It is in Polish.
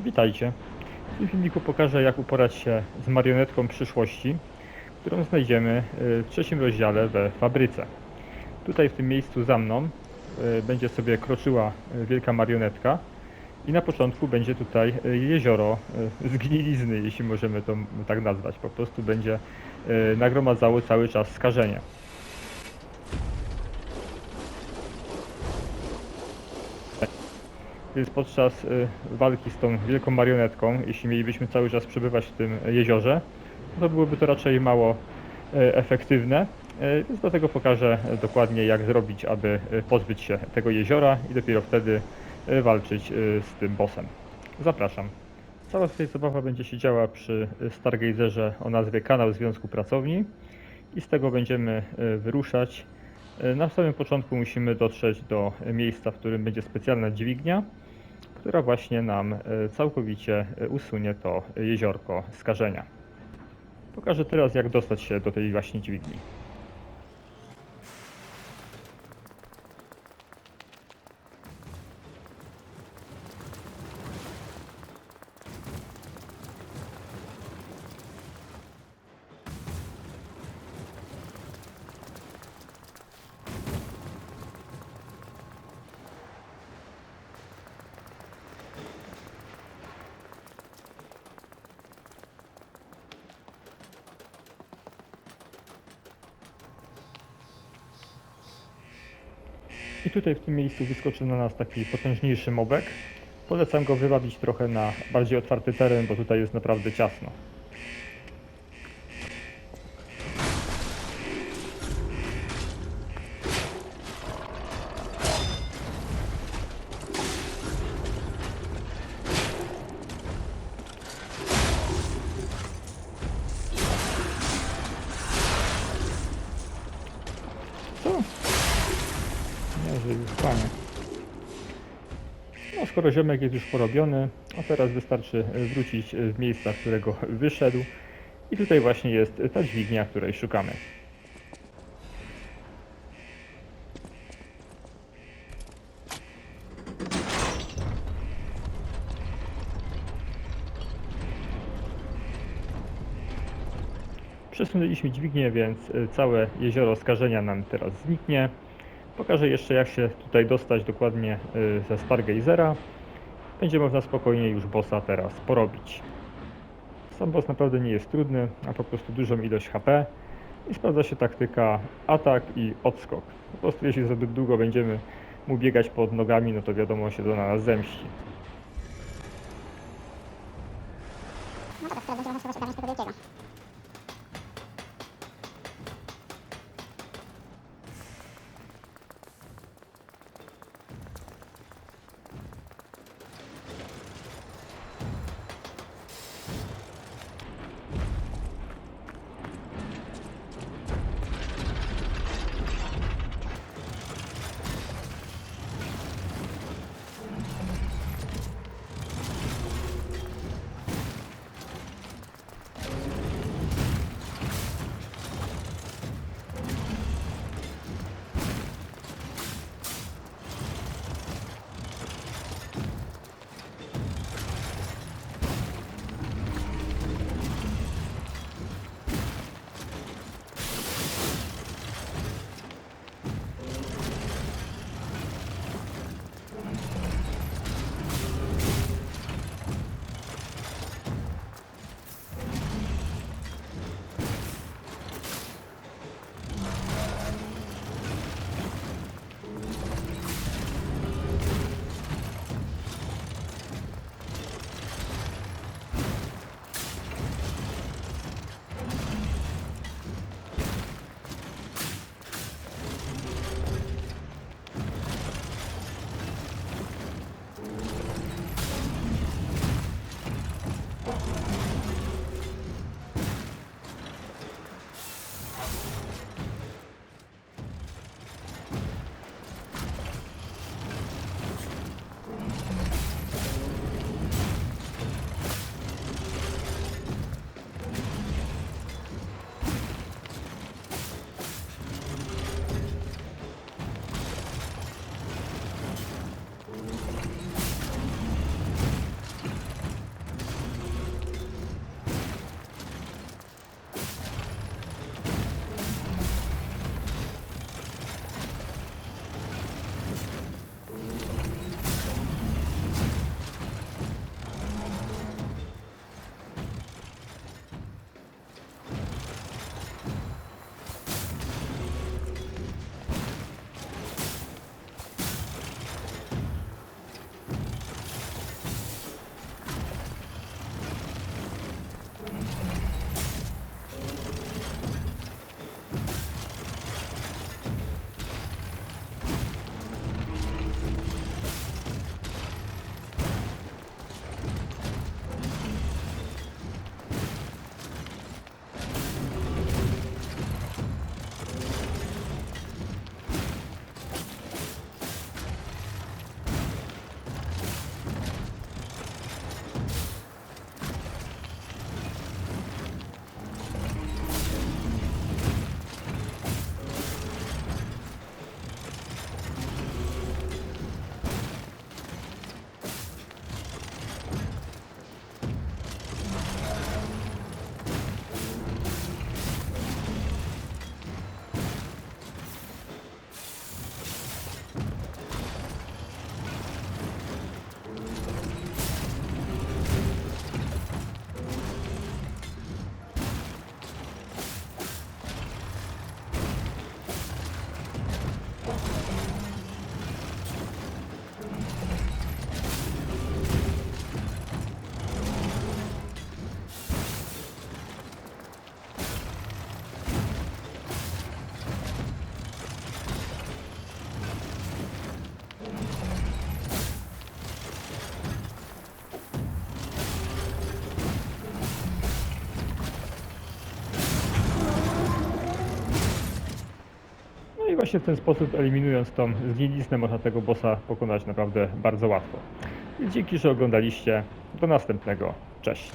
Witajcie. W tym filmiku pokażę jak uporać się z marionetką przyszłości, którą znajdziemy y, w trzecim rozdziale we fabryce. Tutaj w tym miejscu za mną y, będzie sobie kroczyła y, wielka marionetka i na początku będzie tutaj jezioro zgnilizny, jeśli możemy to tak nazwać. Po prostu będzie nagromadzało cały czas skażenie. Więc podczas y, walki z tą wielką marionetką, jeśli mielibyśmy cały czas przebywać w tym jeziorze, to byłoby to raczej mało y, efektywne. Y, Więc dlatego pokażę y, dokładnie jak zrobić, aby y, pozbyć się tego jeziora i dopiero wtedy y, walczyć y, z tym bossem. Zapraszam. Cała tutaj zabawa będzie się działa przy y, Stargazerze o nazwie Kanał Związku Pracowni i z tego będziemy y, wyruszać. Y, Na samym początku musimy dotrzeć do miejsca, w którym będzie specjalna dźwignia, która właśnie nam y, całkowicie y, usunie to jeziorko skażenia. Pokażę teraz jak dostać się do tej właśnie dźwigni. I tutaj w tym miejscu wyskoczy na nas taki potężniejszy mobek. Polecam go wywabić trochę na bardziej otwarty teren, bo tutaj jest naprawdę ciasno. No skoro ziomek jest już porobiony, a teraz wystarczy e, wrócić e, w miejsca, z którego wyszedł. I tutaj właśnie jest ta dźwignia, której szukamy. Przesunęliśmy dźwignię, więc e, całe jezioro skażenia nam teraz zniknie. Pokażę jeszcze jak się tutaj dostać dokładnie y, ze Stargazera. Będzie można spokojnie już bossa teraz porobić. Sam boss naprawdę nie jest trudny, ma po prostu dużą ilość HP i sprawdza się taktyka atak i odskok. Po prostu jeśli zbyt długo będziemy mu biegać pod nogami, no to wiadomo się na nas zemści. W ten sposób eliminując tą zgniliznę można tego bossa pokonać naprawdę bardzo łatwo. Dzięki, że oglądaliście. Do następnego. Cześć.